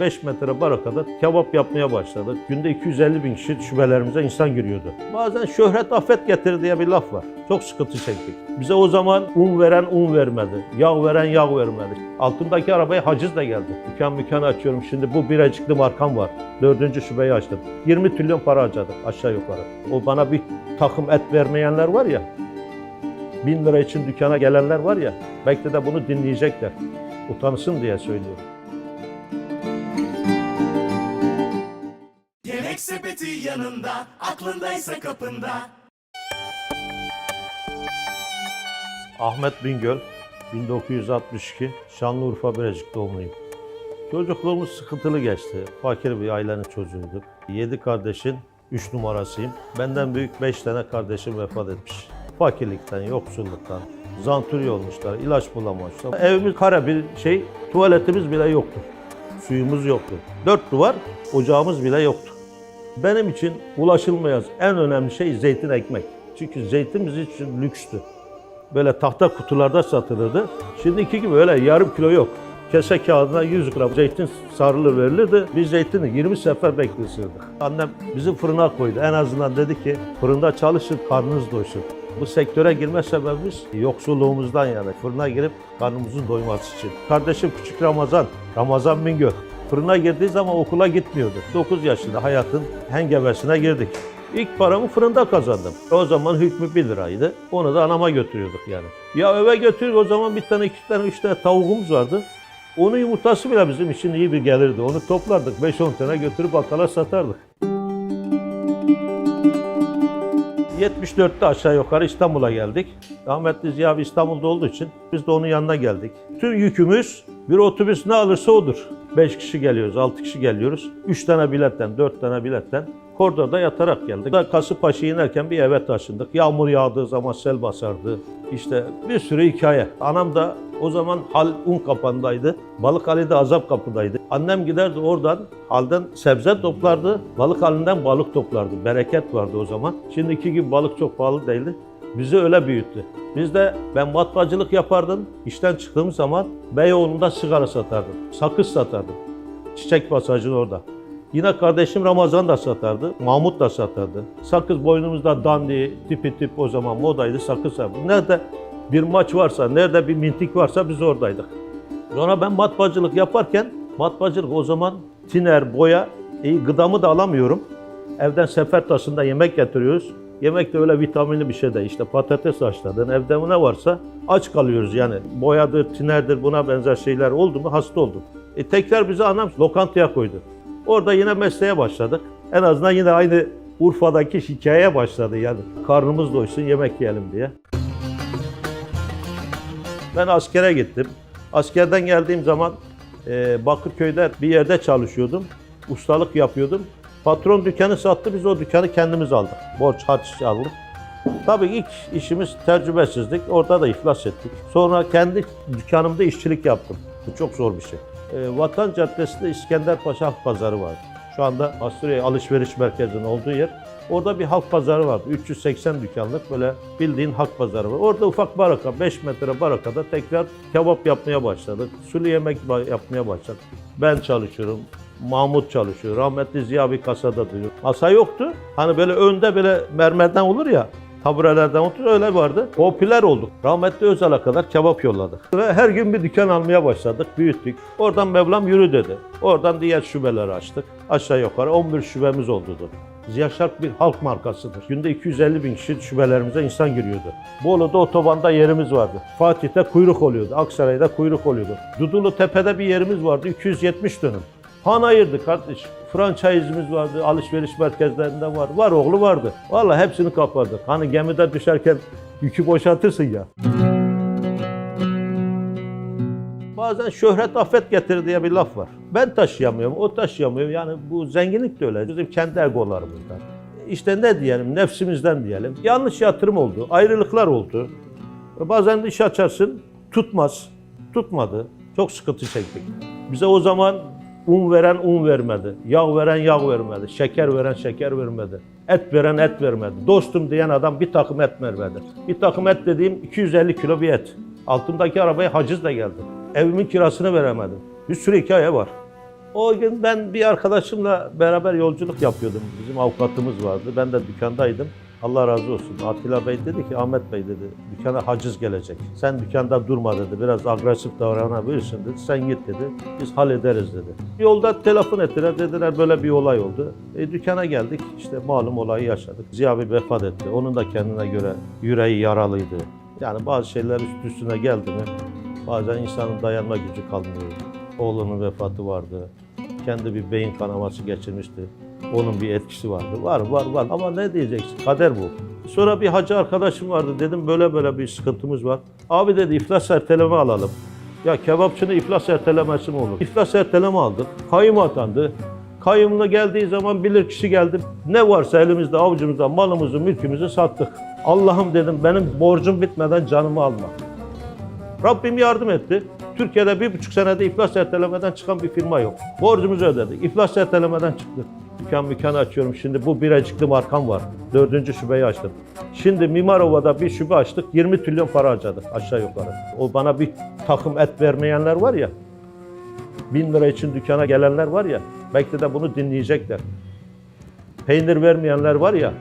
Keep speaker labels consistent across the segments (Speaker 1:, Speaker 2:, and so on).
Speaker 1: 5 metre barakada kebap yapmaya başladık. Günde 250 bin kişi şubelerimize insan giriyordu. Bazen şöhret affet getirir diye bir laf var. Çok sıkıntı çektik. Bize o zaman un veren un vermedi. Yağ veren yağ vermedi. Altındaki arabaya haciz de geldi. Dükkan mükkan açıyorum. Şimdi bu biracıklı markam var. Dördüncü şubeyi açtım. 20 trilyon para harcadık aşağı yukarı. O bana bir takım et vermeyenler var ya. Bin lira için dükkana gelenler var ya. Belki de bunu dinleyecekler. Utansın diye söylüyorum.
Speaker 2: Sepeti yanında, aklındaysa kapında.
Speaker 1: Ahmet Bingöl, 1962, Şanlıurfa Birecik doğumluyum. Çocukluğumuz sıkıntılı geçti. Fakir bir ailenin çocuğuyduk. Yedi kardeşin üç numarasıyım. Benden büyük beş tane kardeşim vefat etmiş. Fakirlikten, yoksulluktan, zanturi olmuşlar, ilaç bulamamışlar. Evimiz kare bir şey, tuvaletimiz bile yoktu. Suyumuz yoktu. Dört duvar, ocağımız bile yoktu. Benim için ulaşılmayaz en önemli şey zeytin ekmek. Çünkü zeytin bizim için lükstü böyle tahta kutularda satılırdı. Şimdiki gibi öyle yarım kilo yok. Kese kağıdına 100 gram zeytin sarılır verilirdi. Biz zeytini 20 sefer bekletirdik. Annem bizi fırına koydu. En azından dedi ki fırında çalışın karnınız doysun. Bu sektöre girme sebebimiz yoksulluğumuzdan yani. Fırına girip karnımızın doyması için. Kardeşim küçük Ramazan, Ramazan Bingöl. Fırına girdiği zaman okula gitmiyordu. 9 yaşında hayatın hengemesine girdik. İlk paramı fırında kazandım. O zaman hükmü 1 liraydı. Onu da anama götürüyorduk yani. Ya eve götürük o zaman bir tane, iki tane, üç tane tavuğumuz vardı. Onun yumurtası bile bizim için iyi bir gelirdi. Onu toplardık. 5-10 tane götürüp bakkala satardık. 74'te aşağı yukarı İstanbul'a geldik. Rahmetli Ziya abi İstanbul'da olduğu için biz de onun yanına geldik. Tüm yükümüz bir otobüs ne alırsa odur. 5 kişi geliyoruz, 6 kişi geliyoruz. 3 tane biletten, 4 tane biletten koridorda yatarak geldik. Kasımpaşa'ya inerken bir eve taşındık. Yağmur yağdığı zaman sel basardı. İşte bir sürü hikaye. Anam da o zaman hal un kapandaydı. Balık Ali de azap kapıdaydı. Annem giderdi oradan halden sebze toplardı. Balık halinden balık toplardı. Bereket vardı o zaman. Şimdiki gibi balık çok pahalı değildi. Bizi öyle büyüttü. Biz de ben matbaacılık yapardım. İşten çıktığım zaman Beyoğlu'nda sigara satardım. Sakız satardım. Çiçek pasajın orada. Yine kardeşim Ramazan da satardı. Mahmut da satardı. Sakız boynumuzda dandi, tipi tip o zaman modaydı sakız satardı. Nerede bir maç varsa, nerede bir mintik varsa biz oradaydık. Sonra ben matbaacılık yaparken, matbaacılık o zaman tiner, boya, iyi gıdamı da alamıyorum. Evden sefer taşında yemek getiriyoruz. Yemek de öyle vitaminli bir şey değil. İşte patates haşladın, evde ne varsa aç kalıyoruz yani. Boyadır, tinerdir buna benzer şeyler oldu mu hasta oldum. E tekrar bizi anam lokantaya koydu. Orada yine mesleğe başladık. En azından yine aynı Urfa'daki hikayeye başladı yani. Karnımız doysun yemek yiyelim diye. Ben askere gittim. Askerden geldiğim zaman e, Bakırköy'de bir yerde çalışıyordum. Ustalık yapıyordum. Patron dükkanı sattı, biz o dükkanı kendimiz aldık. Borç harç aldık. Tabii ilk işimiz tecrübesizlik. Orada da iflas ettik. Sonra kendi dükkanımda işçilik yaptım. Bu çok zor bir şey. E, Vatan Caddesi'nde İskenderpaşa Halk Pazarı vardı. Şu anda Asuriye Alışveriş Merkezi'nin olduğu yer. Orada bir halk pazarı vardı. 380 dükkanlık böyle bildiğin halk pazarı var. Orada ufak baraka, 5 metre barakada tekrar kebap yapmaya başladık. Sulu yemek yapmaya başladık. Ben çalışıyorum. Mahmut çalışıyor. Rahmetli Ziya bir kasada duruyor. Masa yoktu. Hani böyle önde böyle mermerden olur ya taburelerden otur öyle vardı. Popüler olduk. Rahmetli Özal'a kadar kebap yolladık. Ve her gün bir dükkan almaya başladık, büyüttük. Oradan Mevlam yürü dedi. Oradan diğer şubeleri açtık. Aşağı yukarı 11 şubemiz oldu. Ziya Şark bir halk markasıdır. Günde 250 bin kişi şubelerimize insan giriyordu. Bolu'da otobanda yerimiz vardı. Fatih'te kuyruk oluyordu. Aksaray'da kuyruk oluyordu. Dudullu Tepe'de bir yerimiz vardı. 270 dönüm. Han ayırdı kardeş. Franchise'imiz vardı, alışveriş merkezlerinde var. Var oğlu vardı. Vallahi hepsini kapardık. Hani gemide düşerken yükü boşaltırsın ya. Bazen şöhret affet getirir diye bir laf var. Ben taşıyamıyorum, o taşıyamıyor. Yani bu zenginlik de öyle. Bizim kendi egolarımızdan. İşte ne diyelim, nefsimizden diyelim. Yanlış yatırım oldu, ayrılıklar oldu. Bazen iş açarsın, tutmaz. Tutmadı. Çok sıkıntı çektik. Bize o zaman un veren un vermedi. Yağ veren yağ vermedi. Şeker veren şeker vermedi. Et veren et vermedi. Dostum diyen adam bir takım et vermedi. Bir takım et dediğim 250 kilo bir et. Altındaki arabaya haciz de geldi. Evimin kirasını veremedim. Bir sürü hikaye var. O gün ben bir arkadaşımla beraber yolculuk yapıyordum. Bizim avukatımız vardı. Ben de dükkandaydım. Allah razı olsun. Atilla Bey dedi ki Ahmet Bey dedi dükkana haciz gelecek. Sen dükkanda durma dedi. Biraz agresif davranabilirsin dedi. Sen git dedi. Biz hallederiz dedi. Yolda telefon ettiler. Dediler böyle bir olay oldu. E, dükkana geldik. İşte malum olayı yaşadık. Ziya Bey vefat etti. Onun da kendine göre yüreği yaralıydı. Yani bazı şeyler üst üstüne geldi mi bazen insanın dayanma gücü kalmıyor. Oğlunun vefatı vardı. Kendi bir beyin kanaması geçirmişti. Onun bir etkisi vardı. Var var var ama ne diyeceksin? Kader bu. Sonra bir hacı arkadaşım vardı. Dedim böyle böyle bir sıkıntımız var. Abi dedi iflas erteleme alalım. Ya kebapçının iflas ertelemesi mi olur? İflas erteleme aldık. Kayyum atandı. Kayyumla geldiği zaman bilir kişi geldi. Ne varsa elimizde avucumuzda malımızı, mülkümüzü sattık. Allah'ım dedim benim borcum bitmeden canımı alma. Rabbim yardım etti. Türkiye'de bir buçuk senede iflas ertelemeden çıkan bir firma yok. Borcumuzu ödedik. İflas ertelemeden çıktı. Dükkan mükkan açıyorum. Şimdi bu biracıklı markam var. Dördüncü şubeyi açtım. Şimdi Mimarova'da bir şube açtık. 20 trilyon para harcadık aşağı yukarı. O bana bir takım et vermeyenler var ya. Bin lira için dükkana gelenler var ya. Belki de bunu dinleyecekler. Peynir vermeyenler var ya.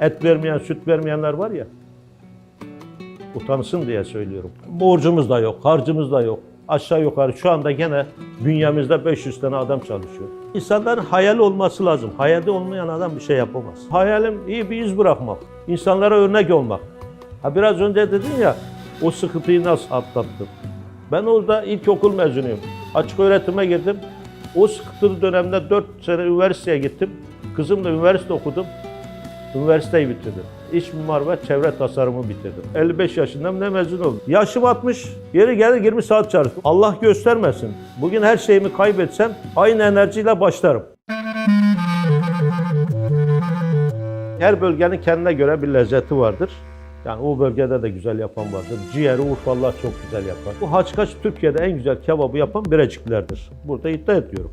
Speaker 1: Et vermeyen, süt vermeyenler var ya utansın diye söylüyorum. Borcumuz da yok, harcımız da yok. Aşağı yukarı şu anda gene bünyemizde 500 tane adam çalışıyor. İnsanların hayal olması lazım. Hayali olmayan adam bir şey yapamaz. Hayalim iyi bir iz bırakmak. İnsanlara örnek olmak. Ha biraz önce dedin ya o sıkıntıyı nasıl atlattın? Ben orada ilkokul mezunuyum. Açık öğretime girdim. O sıkıntılı dönemde 4 sene üniversiteye gittim. Kızımla üniversite okudum. Üniversiteyi bitirdim. İç mimar ve çevre tasarımı bitirdim. 55 yaşındayım ne mezun oldum. Yaşım 60, yeri gelir 20 saat çalıştım. Allah göstermesin. Bugün her şeyimi kaybetsem aynı enerjiyle başlarım. Her bölgenin kendine göre bir lezzeti vardır. Yani o bölgede de güzel yapan vardır. Ciğeri Urfalılar çok güzel yapar. Bu Haçkaç Türkiye'de en güzel kebabı yapan Bireciklerdir. Burada iddia ediyorum.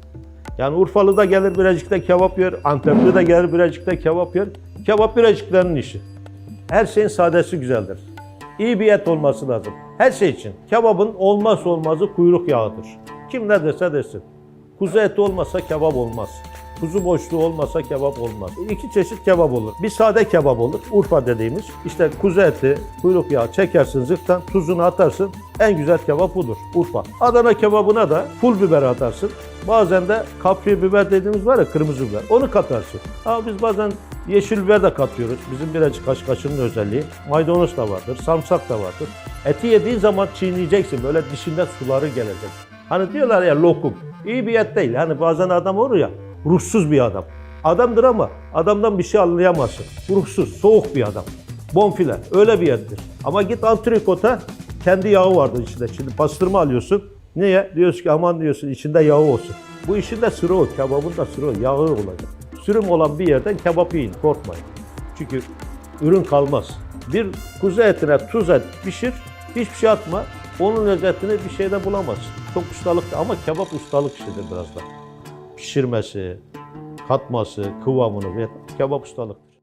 Speaker 1: Yani Urfalı da gelir Birecik'te kebap yer, Antepli de gelir Birecik'te kebap yer. Kebap Bireciklerin işi. Her şeyin sadesi güzeldir. İyi bir et olması lazım. Her şey için. Kebabın olmazsa olmazı kuyruk yağıdır. Kim ne dese desin. Kuzu eti olmasa kebap olmaz. Kuzu boşluğu olmasa kebap olmaz. İki çeşit kebap olur. Bir sade kebap olur. Urfa dediğimiz. İşte kuzu eti, kuyruk yağı çekersin zırhtan, tuzunu atarsın. En güzel kebap budur. Urfa. Adana kebabına da pul biber atarsın. Bazen de kapya biber dediğimiz var ya kırmızı biber. Onu katarsın. Ama biz bazen yeşil biber de katıyoruz. Bizim birazcık kaşkaşının özelliği. Maydanoz da vardır, samsak da vardır. Eti yediğin zaman çiğneyeceksin. Böyle dişinde suları gelecek. Hani diyorlar ya lokum. İyi bir et değil. Hani bazen adam olur ya ruhsuz bir adam. Adamdır ama adamdan bir şey anlayamazsın. Ruhsuz, soğuk bir adam. Bonfile öyle bir ettir. Ama git antrikota kendi yağı vardır içinde. Şimdi pastırma alıyorsun. Niye? Diyorsun ki aman diyorsun içinde yağı olsun. Bu işin de sırrı o. Kebabın da sırrı o. Yağı olacak. Sürüm olan bir yerden kebap yiyin. Korkmayın. Çünkü ürün kalmaz. Bir kuzu etine tuz et pişir. Hiçbir şey atma. Onun lezzetini bir şeyde bulamazsın. Çok ustalık ama kebap ustalık işidir biraz da. Pişirmesi, katması, kıvamını ve kebap ustalıktır.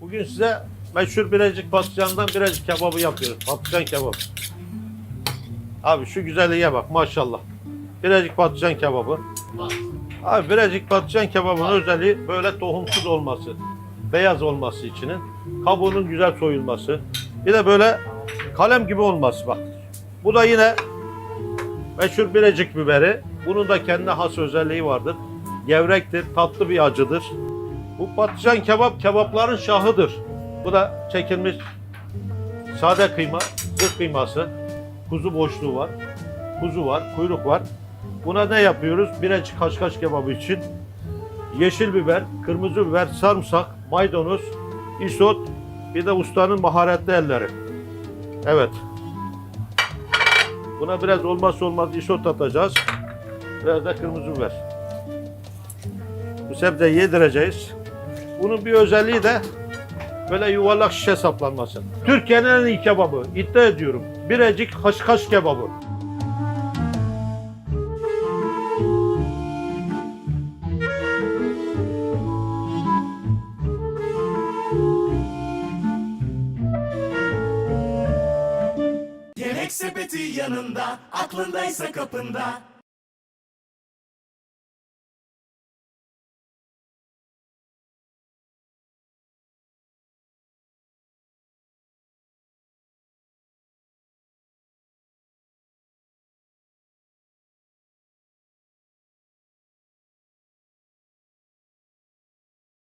Speaker 1: Bugün size meşhur Birecik patlıcandan Birecik kebabı yapıyoruz. Patlıcan kebabı. Abi şu güzelliğe bak maşallah. Birecik patlıcan kebabı. Abi Birecik patlıcan kebabının özelliği böyle tohumsuz olması. Beyaz olması içinin. Kabuğunun güzel soyulması. Bir de böyle kalem gibi olması bak. Bu da yine meşhur Birecik biberi. Bunun da kendine has özelliği vardır. Gevrektir, tatlı bir acıdır. Bu patlıcan kebap kebapların şahıdır. Bu da çekilmiş sade kıyma, zırh kıyması, kuzu boşluğu var, kuzu var, kuyruk var. Buna ne yapıyoruz? Birecik kaşkaş kebabı için yeşil biber, kırmızı biber, sarımsak, maydanoz, isot, bir de ustanın maharetli elleri. Evet. Buna biraz olmazsa olmaz isot atacağız. Biraz da kırmızı biber. Bu sebzeyi yedireceğiz. Bunun bir özelliği de böyle yuvarlak şişe saplanması. Türkiye'nin en iyi kebabı. iddia ediyorum. Birecik haşhaş kebabı.
Speaker 2: Aklındaysa kapında.